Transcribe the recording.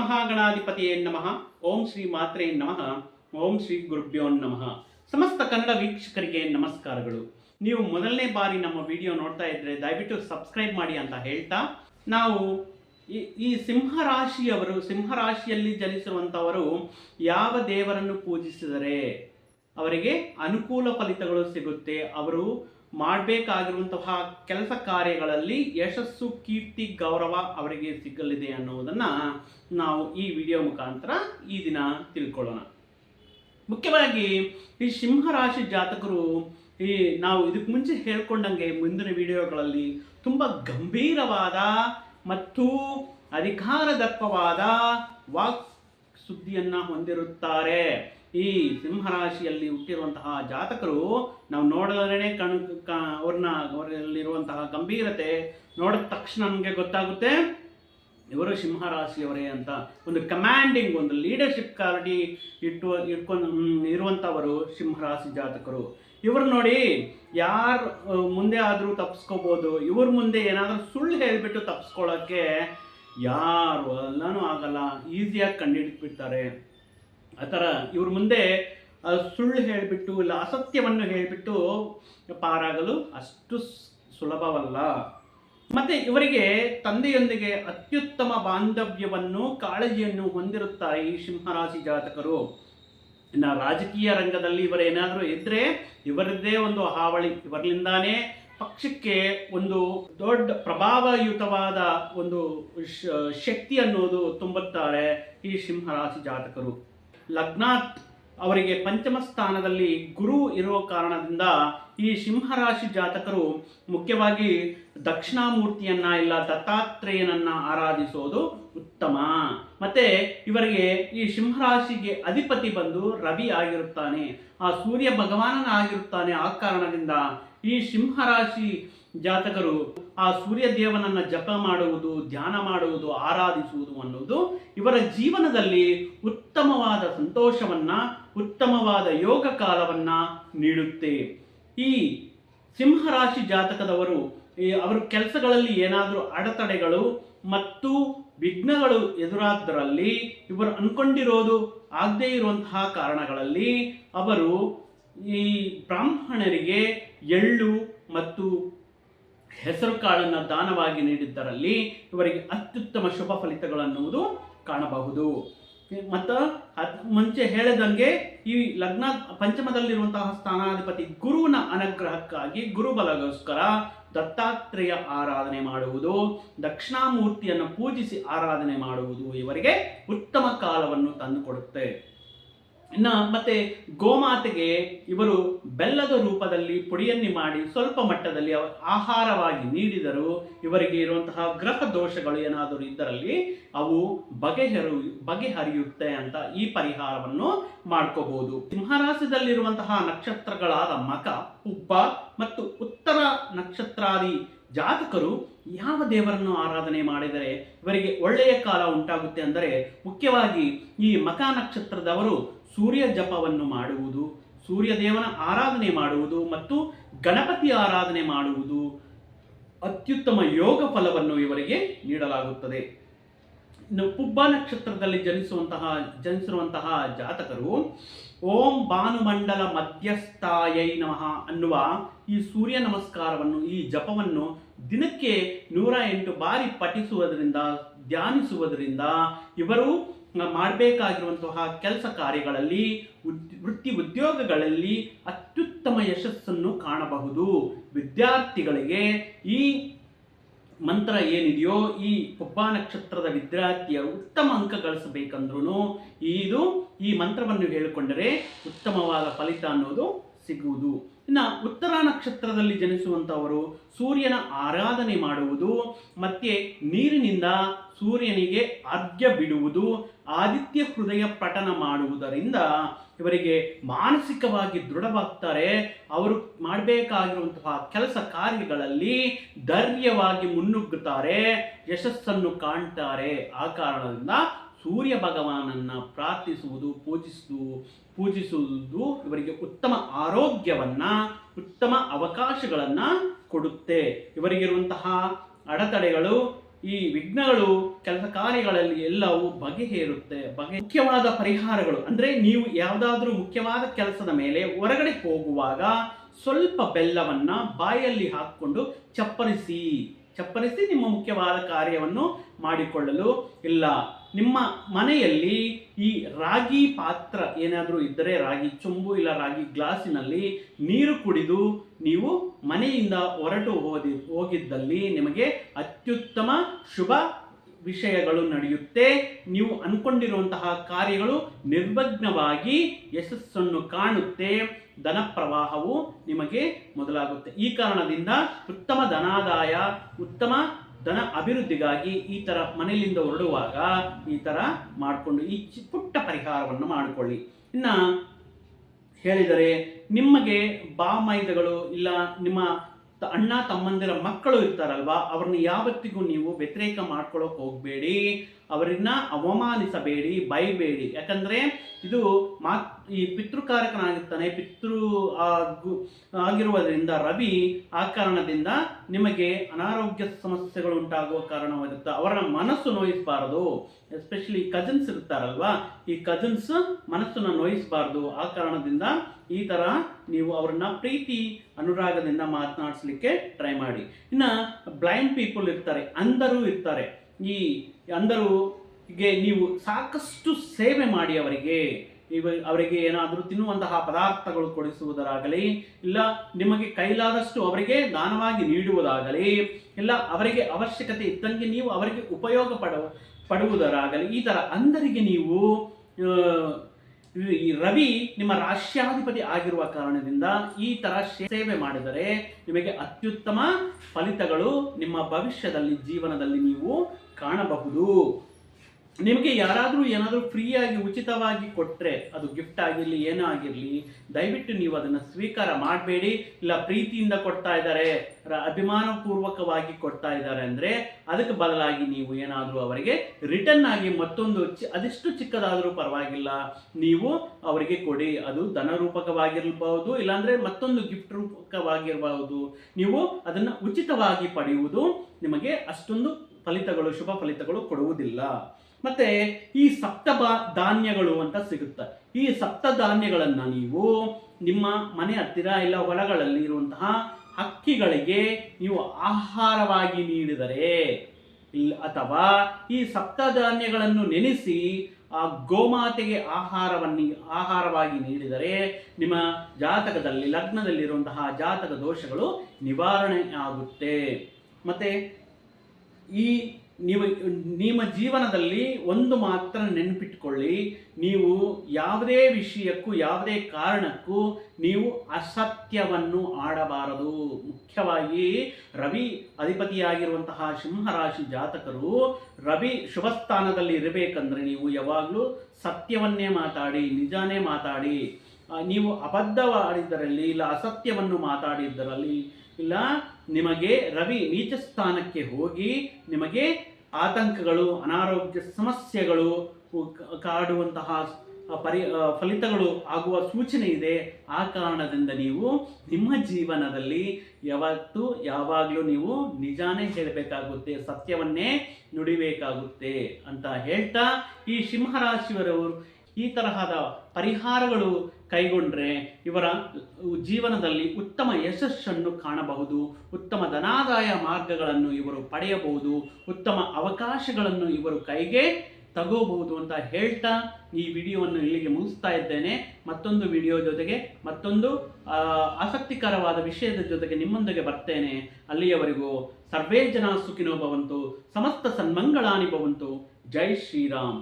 ಮಹಾಗಣಾಧಿಪತಿಯೇ ನಮಃ. ಓಂ ಶ್ರೀ ಮಾತ್ರೇ ನಮಃ. ಓಂ ಶ್ರೀ ಗುರುಭ್ಯೋ ನಮಃ. ಸಮಸ್ತ ಕನ್ನಡ ವೀಕ್ಷಕರಿಗೆ ನಮಸ್ಕಾರಗಳು. ನೀವು ಮೊದಲನೇ ಬಾರಿ ನಮ್ಮ ವಿಡಿಯೋ ನೋಡ್ತಾ ಇದ್ರೆ ದಯವಿಟ್ಟು ಸಬ್ಸ್ಕ್ರೈಬ್ ಮಾಡಿ ಅಂತ ಹೇಳ್ತಾ, ನಾವು ಈ ಈ ಸಿಂಹರಾಶಿಯವರು, ಸಿಂಹರಾಶಿಯಲ್ಲಿ ಜನಿಸುವಂಥವರು ಯಾವ ದೇವರನ್ನು ಪೂಜಿಸಿದರೆ ಅವರಿಗೆ ಅನುಕೂಲ ಫಲಿತಗಳು ಸಿಗುತ್ತೆ? ಅವರು ಮಾಡಬೇಕಾಗಿರುವಂತಹ ಕೆಲಸ ಕಾರ್ಯಗಳಲ್ಲಿ ಯಶಸ್ಸು, ಕೀರ್ತಿ, ಗೌರವ ಅವರಿಗೆ ಸಿಗಲಿದೆ ಅನ್ನುವುದನ್ನು ನಾವು ಈ ವಿಡಿಯೋ ಮುಖಾಂತರ ಈ ದಿನ ತಿಳ್ಕೊಳ್ಳೋಣ. ಮುಖ್ಯವಾಗಿ ಈ ಸಿಂಹರಾಶಿ ಜಾತಕರು ಈ ನಾವು ಇದಕ್ಕೆ ಮುಂಚೆ ಹೇಳ್ಕೊಂಡಂಗೆ ಮುಂದಿನ ವಿಡಿಯೋಗಳಲ್ಲಿ ತುಂಬ ಗಂಭೀರವಾದ ಮತ್ತು ಅಧಿಕಾರದರ್ಪವಾದ ವಾಕ್ ಸುದ್ದಿಯನ್ನು ಹೊಂದಿರುತ್ತಾರೆ. ಈ ಸಿಂಹರಾಶಿಯಲ್ಲಿ ಹುಟ್ಟಿರುವಂತಹ ಜಾತಕರು ನಾವು ನೋಡಿದ್ರೆ ಕಣ್, ಕಾ ಅವ್ರನ್ನ ಅವರಲ್ಲಿರುವಂತಹ ಗಂಭೀರತೆ ನೋಡಿದ ತಕ್ಷಣ ನಮಗೆ ಗೊತ್ತಾಗುತ್ತೆ, ಇವರು ಸಿಂಹರಾಶಿಯವರೇ ಅಂತ. ಒಂದು ಕಮ್ಯಾಂಡಿಂಗ್ ಒಂದು ಲೀಡರ್ಶಿಪ್ ಕ್ವಾಲಿಟಿ ಇಟ್ಟು, ಇಟ್ಕೊಂಡು ಇರುವಂಥವರು ಸಿಂಹರಾಶಿ ಜಾತಕರು. ಇವರು ನೋಡಿ ಯಾರು ಮುಂದೆ ಆದರೂ ತಪ್ಪಿಸ್ಕೋಬೋದು ಇವ್ರ ಮುಂದೆ ಏನಾದರೂ ಸುಳ್ಳು ಹೇಳಿಬಿಟ್ಟು ತಪ್ಪಿಸ್ಕೊಳ್ಳೋಕ್ಕೆ ಯಾರು ಎಲ್ಲನೂ ಆಗಲ್ಲ ಈಸಿಯಾಗಿ ಕಂಡುಹಿಡಿದ್ಬಿಡ್ತಾರೆ ಆ ಥರ ಇವ್ರ ಮುಂದೆ ಸುಳ್ಳು ಹೇಳಿಬಿಟ್ಟು ಇಲ್ಲ ಅಸತ್ಯವನ್ನು ಹೇಳಿಬಿಟ್ಟು ಪಾರಾಗಲು ಅಷ್ಟು ಸುಲಭವಲ್ಲ. ಮತ್ತೆ ಇವರಿಗೆ ತಂದೆಯೊಂದಿಗೆ ಅತ್ಯುತ್ತಮ ಬಾಂಧವ್ಯವನ್ನು, ಕಾಳಜಿಯನ್ನು ಹೊಂದಿರುತ್ತಾರೆ ಈ ಸಿಂಹರಾಶಿ ಜಾತಕರು. ಇನ್ನು ರಾಜಕೀಯ ರಂಗದಲ್ಲಿ ಇವರೇನಾದರೂ ಇದ್ದರೆ ಇವರದ್ದೇ ಒಂದು ಹಾವಳಿ. ಇವರಿಂದಾನೇ ಪಕ್ಷಕ್ಕೆ ಒಂದು ದೊಡ್ಡ ಪ್ರಭಾವಯುತವಾದ ಒಂದು ಶಕ್ತಿ ಅನ್ನೋದು ತುಂಬುತ್ತಾರೆ ಈ ಸಿಂಹರಾಶಿ ಜಾತಕರು. ಲಗ್ನಾತ್ ಅವರಿಗೆ ಪಂಚಮ ಸ್ಥಾನದಲ್ಲಿ ಗುರು ಇರುವ ಕಾರಣದಿಂದ ಈ ಸಿಂಹರಾಶಿ ಜಾತಕರು ಮುಖ್ಯವಾಗಿ ದಕ್ಷಿಣಾಮೂರ್ತಿಯನ್ನ ಇಲ್ಲ ದತ್ತಾತ್ರೇಯನನ್ನ ಆರಾಧಿಸೋದು ಉತ್ತಮ. ಮತ್ತೆ ಇವರಿಗೆ ಈ ಸಿಂಹರಾಶಿಗೆ ಅಧಿಪತಿ ಬಂದು ರವಿ ಆಗಿರುತ್ತಾನೆ. ಆ ಸೂರ್ಯ ಭಗವಾನನಾಗಿರುತ್ತಾನೆ ಆ ಕಾರಣದಿಂದ ಈ ಸಿಂಹರಾಶಿ ಜಾತಕರು ಆ ಸೂರ್ಯ ದೇವನನ್ನ ಜಪ ಮಾಡುವುದು, ಧ್ಯಾನ ಮಾಡುವುದು, ಆರಾಧಿಸುವುದು ಅನ್ನುವುದು ಇವರ ಜೀವನದಲ್ಲಿ ಉತ್ತಮವಾದ ಸಂತೋಷವನ್ನ ಉತ್ತಮವಾದ ಯೋಗ ಕಾಲವನ್ನ ನೀಡುತ್ತೆ. ಈ ಸಿಂಹರಾಶಿ ಜಾತಕದವರು ಅವರ ಕೆಲಸಗಳಲ್ಲಿ ಏನಾದರೂ ಅಡೆತಡೆಗಳು ಮತ್ತು ವಿಘ್ನಗಳು ಎದುರಾದರಲ್ಲಿ ಇವರು ಅನ್ಕೊಂಡಿರೋದು ಆಗದೇ ಇರುವಂತಹ ಕಾರಣಗಳಲ್ಲಿ ಅವರು ಈ ಬ್ರಾಹ್ಮಣರಿಗೆ ಎಳ್ಳು ಮತ್ತು ಹೆಸರು ಕಾಳನ್ನು ದಾನವಾಗಿ ನೀಡಿದ್ದರಲ್ಲಿ ಇವರಿಗೆ ಅತ್ಯುತ್ತಮ ಶುಭ ಫಲಿತಗಳನ್ನುವುದು ಕಾಣಬಹುದು. ಮತ್ತು ಅದ್ ಮುಂಚೆ ಹೇಳಿದಂಗೆ ಈ ಲಗ್ನ ಪಂಚಮದಲ್ಲಿರುವಂತಹ ಸ್ಥಾನಾಧಿಪತಿ ಗುರುವಿನ ಅನುಗ್ರಹಕ್ಕಾಗಿ ಗುರುಬಲಗೋಸ್ಕರ ದತ್ತಾತ್ರೇಯ ಆರಾಧನೆ ಮಾಡುವುದು, ದಕ್ಷಿಣಾಮೂರ್ತಿಯನ್ನು ಪೂಜಿಸಿ ಆರಾಧನೆ ಮಾಡುವುದು ಇವರಿಗೆ ಉತ್ತಮ ಕಾಲವನ್ನು ತಂದುಕೊಡುತ್ತೆ. ಇನ್ನು ಮತ್ತೆ ಗೋಮಾತೆಗೆ ಇವರು ಬೆಲ್ಲದ ರೂಪದಲ್ಲಿ ಪುಡಿಯನ್ನಿ ಮಾಡಿ ಸ್ವಲ್ಪ ಮಟ್ಟದಲ್ಲಿ ಆಹಾರವಾಗಿ ನೀಡಿದರೂ ಇವರಿಗೆ ಇರುವಂತಹ ಗ್ರಹ ದೋಷಗಳು ಏನಾದರೂ ಇದ್ದರಲ್ಲಿ ಅವು ಬಗೆಹರು, ಬಗೆಹರಿಯುತ್ತೆ ಅಂತ ಈ ಪರಿಹಾರವನ್ನು ಮಾಡ್ಕೋಬಹುದು ಸಿಂಹರಾಶಿಯಲ್ಲಿರುವಂತಹ ನಕ್ಷತ್ರಗಳಾದ ಮಕ ಉಬ್ಬ ಮತ್ತು ಉತ್ತರ ನಕ್ಷತ್ರಾದಿ ಜಾತಕರು ಯಾವ ದೇವರನ್ನು ಆರಾಧನೆ ಮಾಡಿದರೆ ಇವರಿಗೆ ಒಳ್ಳೆಯ ಕಾಲ ಉಂಟಾಗುತ್ತೆ ಅಂದರೆ ಮುಖ್ಯವಾಗಿ ಈ ಮಕ ನಕ್ಷತ್ರದವರು ಸೂರ್ಯ ಜಪವನ್ನು ಮಾಡುವುದು ಸೂರ್ಯ ದೇವನ ಆರಾಧನೆ ಮಾಡುವುದು ಮತ್ತು ಗಣಪತಿ ಆರಾಧನೆ ಮಾಡುವುದು ಅತ್ಯುತ್ತಮ ಯೋಗ ಫಲವನ್ನು ಇವರಿಗೆ ನೀಡಲಾಗುತ್ತದೆ. ಇನ್ನು ಪುಬ್ಬ ನಕ್ಷತ್ರದಲ್ಲಿ ಜನಿಸುವಂತಹ, ಜನಿಸಿರುವಂತಹ ಜಾತಕರು, ಓಂ ಭಾನುಮಂಡಲ ಮಧ್ಯಸ್ಥಾಯೈ ನಮಃ ಅನ್ನುವ ಈ ಸೂರ್ಯ ನಮಸ್ಕಾರವನ್ನು, ಈ ಜಪವನ್ನು ದಿನಕ್ಕೆ ನೂರ ಎಂಟು ಬಾರಿ ಪಠಿಸುವುದರಿಂದ, ಧ್ಯಾನಿಸುವುದರಿಂದ ಇವರು ಮಾಡಬೇಕಾಗಿರುವಂತಹ ಕೆಲಸ ಕಾರ್ಯಗಳಲ್ಲಿ ವೃತ್ತಿ ಉದ್ಯೋಗಗಳಲ್ಲಿ ಅತ್ಯುತ್ತಮ ಯಶಸ್ಸನ್ನು ಕಾಣಬಹುದು. ವಿದ್ಯಾರ್ಥಿಗಳಿಗೆ ಈ ಮಂತ್ರ ಏನಿದೆಯೋ, ಈ ಪುಬ್ಬ ನಕ್ಷತ್ರದ ವಿದ್ಯಾರ್ಥಿಯರು ಉತ್ತಮ ಅಂಕ ಗಳಿಸಬೇಕಂದ್ರೂ ಇದು ಈ ಮಂತ್ರವನ್ನು ಹೇಳಿಕೊಂಡರೆ ಉತ್ತಮವಾದ ಫಲಿತ ಅನ್ನೋದು ಸಿಗುವುದು. ಇನ್ನು ಉತ್ತರ ನಕ್ಷತ್ರದಲ್ಲಿ ಜನಿಸುವಂಥವರು ಸೂರ್ಯನ ಆರಾಧನೆ ಮಾಡುವುದು, ಮತ್ತೆ ನೀರಿನಿಂದ ಸೂರ್ಯನಿಗೆ ಅರ್ಘ್ಯ ಬಿಡುವುದು, ಆದಿತ್ಯ ಹೃದಯ ಪಠನ ಮಾಡುವುದರಿಂದ ಇವರಿಗೆ ಮಾನಸಿಕವಾಗಿ ದೃಢವಾಗ್ತಾರೆ. ಅವರು ಮಾಡಬೇಕಾಗಿರುವಂತಹ ಕೆಲಸ ಕಾರ್ಯಗಳಲ್ಲಿ ಧೈರ್ಯವಾಗಿ ಮುನ್ನುಗ್ಗುತ್ತಾರೆ, ಯಶಸ್ಸನ್ನು ಕಾಣ್ತಾರೆ. ಆ ಕಾರಣದಿಂದ ಸೂರ್ಯ ಭಗವಾನನ್ನ ಪ್ರಾರ್ಥಿಸುವುದು, ಪೂಜಿಸುವುದು ಪೂಜಿಸುವುದು ಇವರಿಗೆ ಉತ್ತಮ ಆರೋಗ್ಯವನ್ನ, ಉತ್ತಮ ಅವಕಾಶಗಳನ್ನ ಕೊಡುತ್ತೆ. ಇವರಿಗಿರುವಂತಹ ಅಡೆತಡೆಗಳು, ಈ ವಿಘ್ನಗಳು, ಕೆಲಸ ಕಾರ್ಯಗಳಲ್ಲಿ ಎಲ್ಲವೂ ಬಗೆಹೇರುತ್ತೆ. ಬಗೆ ಮುಖ್ಯವಾದ ಪರಿಹಾರಗಳು ಅಂದ್ರೆ ನೀವು ಯಾವುದಾದ್ರೂ ಮುಖ್ಯವಾದ ಕೆಲಸದ ಮೇಲೆ ಹೊರಗಡೆ ಹೋಗುವಾಗ ಸ್ವಲ್ಪ ಬೆಲ್ಲವನ್ನ ಬಾಯಲ್ಲಿ ಹಾಕಿಕೊಂಡು ಚಪ್ಪರಿಸಿ ಚಪ್ಪರಿಸಿ ನಿಮ್ಮ ಮುಖ್ಯವಾದ ಕಾರ್ಯವನ್ನು ಮಾಡಿಕೊಳ್ಳಲು. ಇಲ್ಲ, ನಿಮ್ಮ ಮನೆಯಲ್ಲಿ ಈ ರಾಗಿ ಪಾತ್ರ ಏನಾದರೂ ಇದ್ದರೆ, ರಾಗಿ ಚೊಂಬು ಇಲ್ಲ ರಾಗಿ ಗ್ಲಾಸಿನಲ್ಲಿ ನೀರು ಕುಡಿದು ನೀವು ಮನೆಯಿಂದ ಹೊರಟು ಹೋದಿ, ಹೋಗಿದ್ದಲ್ಲಿ ನಿಮಗೆ ಅತ್ಯುತ್ತಮ ಶುಭ ವಿಷಯಗಳು ನಡೆಯುತ್ತೆ. ನೀವು ಅನ್ಕೊಂಡಿರುವಂತಹ ಕಾರ್ಯಗಳು ನಿರ್ವಿಘ್ನವಾಗಿ ಯಶಸ್ಸನ್ನು ಕಾಣುತ್ತೆ. ಧನ ಪ್ರವಾಹವು ನಿಮಗೆ ಮೊದಲಾಗುತ್ತೆ. ಈ ಕಾರಣದಿಂದ ಉತ್ತಮ ಧನಾದಾಯ, ಉತ್ತಮ ಧನ ಅಭಿವೃದ್ಧಿಗಾಗಿ ಈ ಥರ ಮನೆಯಲ್ಲಿಂದ ಹೊರಡುವಾಗ ಈ ಥರ ಮಾಡಿಕೊಂಡು ಈ ಪುಟ್ಟ ಪರಿಹಾರವನ್ನು ಮಾಡಿಕೊಳ್ಳಿ. ಇನ್ನು ಹೇಳಿದರೆ ನಿಮಗೆ ಬಾಮೈದಗಳು ಇಲ್ಲ, ನಿಮ್ಮ ಅಣ್ಣ ತಮ್ಮಂದಿರ ಮಕ್ಕಳು ಇರ್ತಾರಲ್ವಾ ಅವ್ರನ್ನ ಯಾವತ್ತಿಗೂ ನೀವು ವ್ಯತಿರೇಕ ಮಾಡ್ಕೊಳ್ಳೋಕೆ ಹೋಗಬೇಡಿ. ಅವರನ್ನ ಅವಮಾನಿಸಬೇಡಿ, ಬೈಬೇಡಿ. ಯಾಕಂದ್ರೆ ಇದು ಮಾ ಈ ಪಿತೃಕಾರಕನಾಗಿರ್ತಾನೆ, ಪಿತೃ ಆಗು, ಆಗಿರುವುದರಿಂದ ರವಿ ಆ ಕಾರಣದಿಂದ ನಿಮಗೆ ಅನಾರೋಗ್ಯ ಸಮಸ್ಯೆಗಳು ಉಂಟಾಗುವ ಕಾರಣವಾಗಿರುತ್ತೆ. ಅವರ ಮನಸ್ಸು ನೋಯಿಸಬಾರದು. ಎಸ್ಪೆಷಲಿ ಕಜನ್ಸ್ ಇರ್ತಾರಲ್ವಾ, ಈ ಕಜನ್ಸ್ ಮನಸ್ಸನ್ನು ನೋಯಿಸಬಾರದು. ಆ ಕಾರಣದಿಂದ ಈ ಥರ ನೀವು ಅವ್ರನ್ನ ಪ್ರೀತಿ ಅನುರಾಗದಿಂದ ಮಾತನಾಡಿಸ್ಲಿಕ್ಕೆ ಟ್ರೈ ಮಾಡಿ. ಇನ್ನು ಬ್ಲೈಂಡ್ ಪೀಪಲ್ ಇರ್ತಾರೆ ಅಂದರೂ ಇರ್ತಾರೆ. ಈ ಅಂಧರುಗೆ ನೀವು ಸಾಕಷ್ಟು ಸೇವೆ ಮಾಡಿ ಅವರಿಗೆ. ಇವ, ಅವರಿಗೆ ಏನಾದರೂ ತಿನ್ನುವಂತಹ ಪದಾರ್ಥಗಳು ಕೊಡಿಸುವುದರಾಗಲಿ, ಇಲ್ಲ ನಿಮಗೆ ಕೈಲಾದಷ್ಟು ಅವರಿಗೆ ದಾನವಾಗಿ ನೀಡುವುದಾಗಲಿ, ಇಲ್ಲ ಅವರಿಗೆ ಅವಶ್ಯಕತೆ ಇದ್ದಂಗೆ ನೀವು ಅವರಿಗೆ ಉಪಯೋಗ ಪಡ ಪಡುವುದರಾಗಲಿ, ಈ ಥರ ಅಂದರಿಗೆ ನೀವು ಈ ರವಿ ನಿಮ್ಮ ರಾಷ್ಟ್ರಾಧಿಪತಿ ಆಗಿರುವ ಕಾರಣದಿಂದ ಈ ತರ ಸೇವೆ ಮಾಡಿದರೆ ನಿಮಗೆ ಅತ್ಯುತ್ತಮ ಫಲಿತಗಳು ನಿಮ್ಮ ಭವಿಷ್ಯದಲ್ಲಿ, ಜೀವನದಲ್ಲಿ ನೀವು ಕಾಣಬಹುದು. ನಿಮಗೆ ಯಾರಾದರೂ ಏನಾದರೂ ಫ್ರೀಯಾಗಿ ಉಚಿತವಾಗಿ ಕೊಟ್ಟರೆ ಅದು ಗಿಫ್ಟ್ ಆಗಿರಲಿ, ಏನೋ ಆಗಿರಲಿ, ದಯವಿಟ್ಟು ನೀವು ಅದನ್ನು ಸ್ವೀಕಾರ ಮಾಡಬೇಡಿ. ಇಲ್ಲ, ಪ್ರೀತಿಯಿಂದ ಕೊಡ್ತಾ ಇದ್ದಾರೆ ಅಭಿಮಾನಪೂರ್ವಕವಾಗಿ ಕೊಡ್ತಾ ಇದ್ದಾರೆ ಅಂದರೆ ಅದಕ್ಕೆ ಬದಲಾಗಿ ನೀವು ಏನಾದರೂ ಅವರಿಗೆ ರಿಟರ್ನ್ ಆಗಿ ಮತ್ತೊಂದು ಚಿ, ಅದೆಷ್ಟು ಚಿಕ್ಕದಾದರೂ ಪರವಾಗಿಲ್ಲ. ನೀವು ಅವರಿಗೆ ಕೊಡಿ, ಅದು ಧನ ರೂಪಕವಾಗಿರಬಹುದು ಇಲ್ಲಾಂದ್ರೆ ಮತ್ತೊಂದು ಗಿಫ್ಟ್ ರೂಪಕವಾಗಿರಬಹುದು ನೀವು ಅದನ್ನು ಉಚಿತವಾಗಿ ಪಡೆಯುವುದು ನಿಮಗೆ ಅಷ್ಟೊಂದು ಫಲಿತಗಳು, ಶುಭ ಫಲಿತಗಳು ಕೊಡುವುದಿಲ್ಲ. ಮತ್ತೆ ಈ ಸಪ್ತ ಧಾನ್ಯಗಳು ಅಂತ ಸಿಗುತ್ತೆ. ಈ ಸಪ್ತ ಧಾನ್ಯಗಳನ್ನ ನೀವು ನಿಮ್ಮ ಮನೆ ಹತ್ತಿರ ಇಲ್ಲ ಹೊಲಗಳಲ್ಲಿ ಇರುವಂತಹ ಹಕ್ಕಿಗಳಿಗೆ ನೀವು ಆಹಾರವಾಗಿ ನೀಡಿದರೆ ಅಥವಾ ಈ ಸಪ್ತ ಧಾನ್ಯಗಳನ್ನು ನೆನೆಸಿ ಆ ಗೋಮಾತೆಗೆ ಆಹಾರವನ್ನು, ಆಹಾರವಾಗಿ ನೀಡಿದರೆ ನಿಮ್ಮ ಜಾತಕದಲ್ಲಿ, ಲಗ್ನದಲ್ಲಿರುವಂತಹ ಜಾತಕ ದೋಷಗಳು ನಿವಾರಣೆ ಆಗುತ್ತೆ. ಮತ್ತೆ ಈ ನೀವು, ನಿಮ್ಮ ಜೀವನದಲ್ಲಿ ಒಂದು ಮಾತ್ರ ನೆನಪಿಟ್ಕೊಳ್ಳಿ. ನೀವು ಯಾವುದೇ ವಿಷಯಕ್ಕೂ, ಯಾವುದೇ ಕಾರಣಕ್ಕೂ ನೀವು ಅಸತ್ಯವನ್ನು ಆಡಬಾರದು. ಮುಖ್ಯವಾಗಿ ರವಿ ಅಧಿಪತಿಯಾಗಿರುವಂತಹ ಸಿಂಹರಾಶಿ ಜಾತಕರು, ರವಿ ಶುಭ ಸ್ಥಾನದಲ್ಲಿ ಇರಬೇಕಂದ್ರೆ ನೀವು ಯಾವಾಗಲೂ ಸತ್ಯವನ್ನೇ ಮಾತಾಡಿ, ನಿಜಾನೇ ಮಾತಾಡಿ. ನೀವು ಅಬದ್ಧವಾಡಿದ್ದರಲ್ಲಿ ಇಲ್ಲ, ಅಸತ್ಯವನ್ನು ಮಾತಾಡಿದ್ದರಲ್ಲಿ ಇಲ್ಲ ನಿಮಗೆ ರವಿ ನೀಚ ಸ್ಥಾನಕ್ಕೆ ಹೋಗಿ ನಿಮಗೆ ಆತಂಕಗಳು, ಅನಾರೋಗ್ಯ ಸಮಸ್ಯೆಗಳು ಕಾಡುವಂತಹ ಪರಿ ಫಲಿತಗಳು ಆಗುವ ಸೂಚನೆ ಇದೆ. ಆ ಕಾರಣದಿಂದ ನೀವು ನಿಮ್ಮ ಜೀವನದಲ್ಲಿ ಯಾವತ್ತು ಯಾವಾಗಲೂ ನೀವು ನಿಜಾನೇ ಹೇಳಬೇಕಾಗುತ್ತೆ, ಸತ್ಯವನ್ನೇ ನುಡಿಬೇಕಾಗುತ್ತೆ ಅಂತ ಹೇಳ್ತಾ ಈ ಸಿಂಹರಾಶಿಯವರವರು ಈ ತರಹದ ಪರಿಹಾರಗಳು ಕೈಗೊಂಡ್ರೆ ಇವರ ಜೀವನದಲ್ಲಿ ಉತ್ತಮ ಯಶಸ್ಸನ್ನು ಕಾಣಬಹುದು, ಉತ್ತಮ ಧನಾದಾಯ ಮಾರ್ಗಗಳನ್ನು ಇವರು ಪಡೆಯಬಹುದು, ಉತ್ತಮ ಅವಕಾಶಗಳನ್ನು ಇವರು ಕೈಗೆ ತಗೋಬಹುದು ಅಂತ ಹೇಳ್ತಾ ಈ ವಿಡಿಯೋವನ್ನು ಇಲ್ಲಿಗೆ ಮುಗಿಸ್ತಾ ಇದ್ದೇನೆ. ಮತ್ತೊಂದು ವಿಡಿಯೋ ಜೊತೆಗೆ, ಮತ್ತೊಂದು ಆಸಕ್ತಿಕರವಾದ ವಿಷಯದ ಜೊತೆಗೆ ನಿಮ್ಮೊಂದಿಗೆ ಬರ್ತೇನೆ. ಅಲ್ಲಿಯವರೆಗೂ ಸರ್ವೇ ಜನ ಸುಖಿನೋ ಭವಂತು, ಸಮಸ್ತ ಸನ್ಮಂಗಳಾನಿ ಭವಂತು. ಜೈ ಶ್ರೀರಾಮ್.